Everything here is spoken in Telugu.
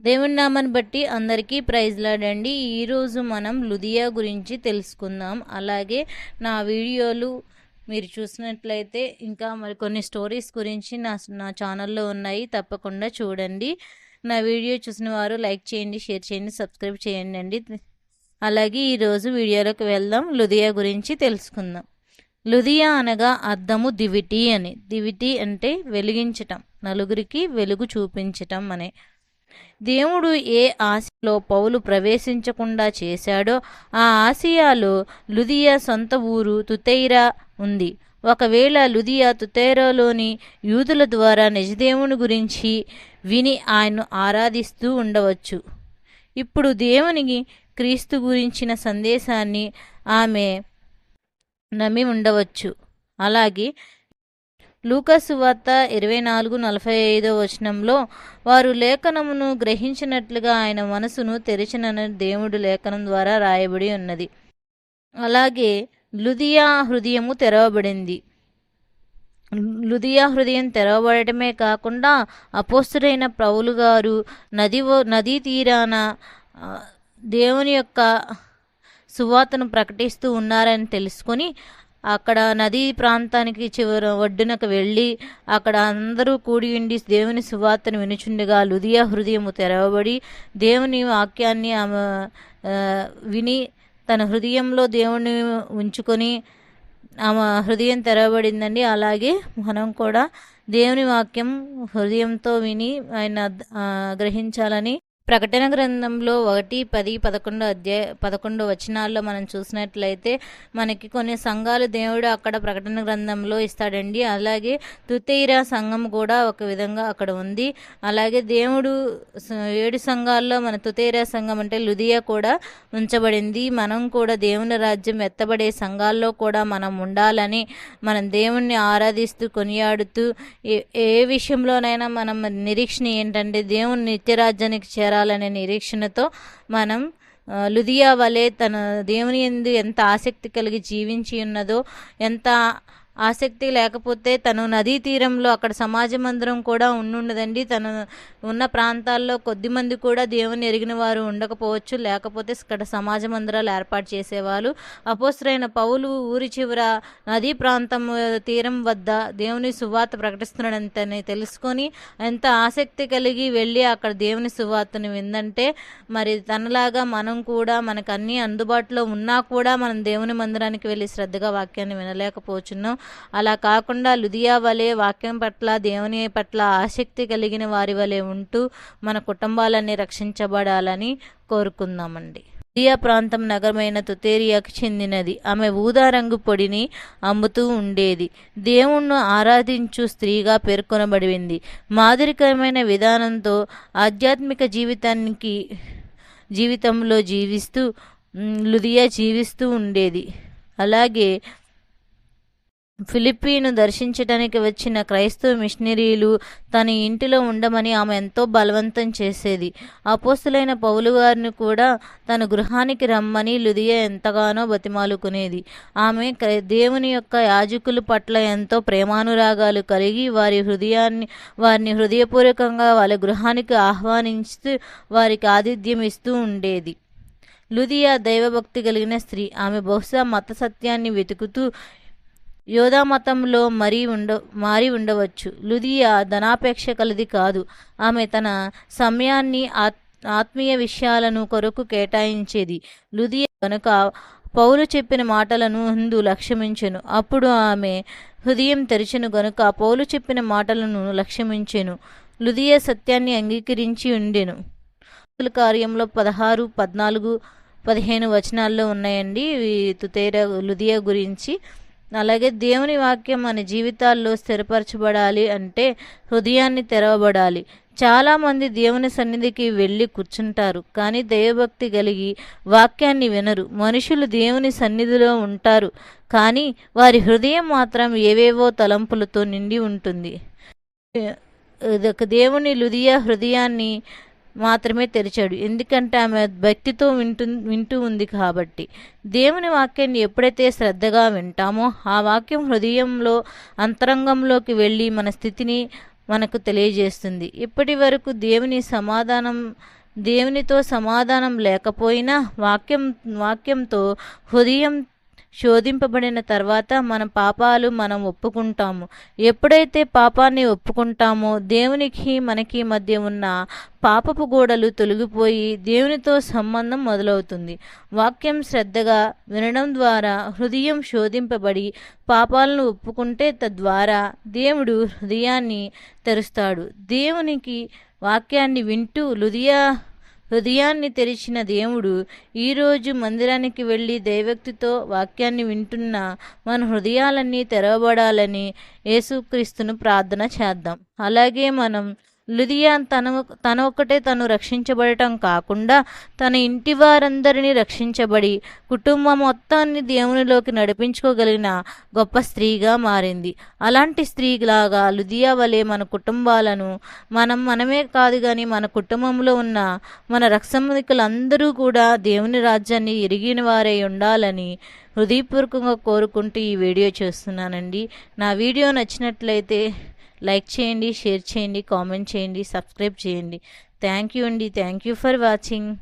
దేవుని నామాన్ని బట్టి అందరికీ ప్రైజ్లాడండి ఈరోజు మనం లుధియా గురించి తెలుసుకుందాం. అలాగే నా వీడియోలు మీరు చూసినట్లయితే ఇంకా మరి కొన్ని స్టోరీస్ గురించి నా నా ఛానల్లో ఉన్నాయి. తప్పకుండా చూడండి. నా వీడియో చూసిన వారు లైక్ చేయండి షేర్ చేయండి సబ్స్క్రైబ్ చేయండి అండి. అలాగే ఈరోజు వీడియోలోకి వెళ్దాం. లుధియా గురించి తెలుసుకుందాం. లుధియా అనగా అర్థము దివిటి అని. దివిటి అంటే వెలిగించటం నలుగురికి వెలుగు చూపించటం అనే. దేవుడు ఏ ఆసియాలో పౌలు ప్రవేశించకుండా చేశాడో ఆ ఆసియాలో లుదియా సొంత ఊరు తుతైరా ఉంది. ఒకవేళ లుదియా తుతైరాలోని యూదుల ద్వారా నిజదేవుని గురించి విని ఆయన్ను ఆరాధిస్తూ ఉండవచ్చు. ఇప్పుడు దేవునికి క్రీస్తు గురించిన సందేశాన్ని ఆమె నమ్మి ఉండవచ్చు. అలాగే లూకసు వార్త ఇరవై నాలుగు నలభై ఐదో వచనంలో వారు లేఖనమును గ్రహించినట్లుగా ఆయన మనసును తెరిచినని దేవుడు లేఖనం ద్వారా రాయబడి ఉన్నది. అలాగే లుదియా హృదయము తెరవబడింది. లుదియా హృదయం తెరవబడటమే కాకుండా అపోస్తుడైన ప్రౌలు గారు నది నదీ తీరాన దేవుని యొక్క సువార్తను ప్రకటిస్తూ ఉన్నారని తెలుసుకొని అక్కడ నదీ ప్రాంతానికి చివర ఒడ్డునకు వెళ్ళి అక్కడ అందరూ కూడి ఉండి దేవుని సువార్తను వినుచుండగా లుదియా హృదయము తెరవబడి దేవుని వాక్యాన్ని ఆమె విని తన హృదయంలో దేవుని ఉంచుకొని ఆమె హృదయం తెరవబడిందండి. అలాగే మనం కూడా దేవుని వాక్యం హృదయంతో విని ఆయన గ్రహించాలని ప్రకటన గ్రంథంలో ఒకటి పది పదకొండు అధ్యాయ పదకొండు వచనాల్లో మనం చూసినట్లయితే మనకి కొన్ని సంఘాలు దేవుడు అక్కడ ప్రకటన గ్రంథంలో ఇస్తాడండి. అలాగే తుతీరా సంఘం కూడా ఒక విధంగా అక్కడ ఉంది. అలాగే దేవుడు ఏడు సంఘాల్లో మన తుతైరా సంఘం అంటే లుదియా కూడా ఉంచబడింది. మనం కూడా దేవుని రాజ్యం ఎత్తబడే సంఘాల్లో కూడా మనం ఉండాలని మనం దేవుణ్ణి ఆరాధిస్తూ కొనియాడుతూ ఏ విషయంలోనైనా మనం నిరీక్షణ ఏంటంటే దేవుని నిత్యరాజ్యానికి చేర చేరాలనే నిరీక్షణతో మనం లుదియా వలె తన దేవుని ఎందు ఎంత ఆసక్తి కలిగి జీవించి ఉన్నదో ఎంత ఆసక్తి లేకపోతే తను నదీ తీరంలో అక్కడ సమాజ మందిరం కూడా ఉండుండదండి. తను ఉన్న ప్రాంతాల్లో కొద్దిమంది కూడా దేవుని ఎరిగిన వారు ఉండకపోవచ్చు. లేకపోతే ఇక్కడ సమాజ మందిరాలు ఏర్పాటు చేసేవాళ్ళు. అపోసరైన పౌలు ఊరి చివర నదీ ప్రాంతం తీరం వద్ద దేవుని సువార్త ప్రకటిస్తున్నాడంతని తెలుసుకొని ఎంత ఆసక్తి కలిగి వెళ్ళి అక్కడ దేవుని సువార్తను విందంటే మరి తనలాగా మనం కూడా మనకు అన్నీ అందుబాటులో ఉన్నా కూడా మనం దేవుని మందిరానికి వెళ్ళి శ్రద్ధగా వాక్యాన్ని వినలేకపోవచ్చున్నాం అలా కాకుండా లుదియా వలె వాక్యం పట్ల దేవుని పట్ల ఆసక్తి కలిగిన వారి వలె ఉంటూ మన కుటుంబాలన్నీ రక్షించబడాలని కోరుకుందామండి. లుదియా ప్రాంతం నగరమైన తుతేరియాకు చెందినది. ఆమె ఊదా రంగు పొడిని అమ్ముతూ ఉండేది. దేవుణ్ణి ఆరాధించు స్త్రీగా పేర్కొనబడింది. మాదిరికరమైన విధానంతో ఆధ్యాత్మిక జీవితానికి జీవితంలో జీవిస్తూ లుదియా జీవిస్తూ ఉండేది. అలాగే ఫిలిప్పీను దర్శించడానికి వచ్చిన క్రైస్తవ మిషనరీలు తన ఇంటిలో ఉండమని ఆమె ఎంతో బలవంతం చేసేది. అపోస్తులైన పౌలు గారిని కూడా తన గృహానికి రమ్మని లుదియ ఎంతగానో బతిమాలుకునేది. ఆమె దేవుని యొక్క యాజకుల పట్ల ఎంతో ప్రేమానురాగాలు కలిగి వారి హృదయాన్ని వారిని హృదయపూర్వకంగా వాళ్ళ గృహానికి ఆహ్వానిస్తూ వారికి ఆతిథ్యం ఇస్తూ ఉండేది. లుదియా దైవభక్తి కలిగిన స్త్రీ. ఆమె బహుశా మత సత్యాన్ని వెతుకుతూ యోధా మతంలో మరీ ఉండ మారి ఉండవచ్చు. లుదియా ధనాపేక్ష కలది కాదు. ఆమె తన సమయాన్ని ఆత్మీయ విషయాలను కొరకు కేటాయించేది. లుదియా కనుక పౌలు చెప్పిన మాటలను హిందూ లక్ష్యమించెను. అప్పుడు ఆమె హృదయం తెరిచెను గనుక పౌలు చెప్పిన మాటలను లక్ష్యమించెను. లుదియ సత్యాన్ని అంగీకరించి ఉండెను. కార్యంలో పదహారు పద్నాలుగు పదిహేను వచనాల్లో ఉన్నాయండి. తుతేర లుదియా గురించి అలాగే దేవుని వాక్యం మన జీవితాల్లో స్థిరపరచబడాలి అంటే హృదయాన్ని తెరవబడాలి. చాలామంది దేవుని సన్నిధికి వెళ్ళి కూర్చుంటారు కానీ దైవభక్తి కలిగి వాక్యాన్ని వినరు. మనుషులు దేవుని సన్నిధిలో ఉంటారు కానీ వారి హృదయం మాత్రం ఏవేవో తలంపులతో నిండి ఉంటుంది. దేవుని లుదియా హృదయాన్ని మాత్రమే తెరిచాడు. ఎందుకంటే ఆమె భక్తితో వింటు వింటూ ఉంది కాబట్టి. దేవుని వాక్యాన్ని ఎప్పుడైతే శ్రద్ధగా వింటామో ఆ వాక్యం హృదయంలో అంతరంగంలోకి వెళ్ళి మన స్థితిని మనకు తెలియజేస్తుంది. ఇప్పటి వరకు దేవుని సమాధానం దేవునితో సమాధానం లేకపోయినా వాక్యం వాక్యంతో హృదయం శోధింపబడిన తర్వాత మన పాపాలు మనం ఒప్పుకుంటాము. ఎప్పుడైతే పాపాన్ని ఒప్పుకుంటామో దేవునికి మనకి మధ్య ఉన్న పాపపు గోడలు తొలగిపోయి దేవునితో సంబంధం మొదలవుతుంది. వాక్యం శ్రద్ధగా వినడం ద్వారా హృదయం శోధింపబడి పాపాలను ఒప్పుకుంటే తద్వారా దేవుడు హృదయాన్ని తెరుస్తాడు. దేవునికి వాక్యాన్ని వింటూ హృదయ హృదయాన్ని తెరిచిన దేవుడు ఈరోజు మందిరానికి వెళ్ళి దైవక్తితో వాక్యాన్ని వింటున్న మన హృదయాలన్నీ తెరవబడాలని యేసుక్రీస్తును ప్రార్థన చేద్దాం. అలాగే మనం లుదియాన్ తన తన ఒక్కటే తను రక్షించబడటం కాకుండా తన ఇంటి వారందరినీ రక్షించబడి కుటుంబం మొత్తాన్ని దేవునిలోకి నడిపించుకోగలిగిన గొప్ప స్త్రీగా మారింది. అలాంటి స్త్రీలాగా లుదియా వలె మన కుటుంబాలను మనం మనమే కాదు కానీ మన కుటుంబంలో ఉన్న మన రక్షమికులందరూ కూడా దేవుని రాజ్యాన్ని ఎరిగిన వారై ఉండాలని హృదయపూర్వకంగా కోరుకుంటూ ఈ వీడియో చేస్తున్నానండి. నా వీడియో నచ్చినట్లయితే లైక్ చేయండి షేర్ చేయండి కామెంట్ చేయండి సబ్స్క్రైబ్ చేయండి. థ్యాంక్ యూ అండి. Thank you for watching.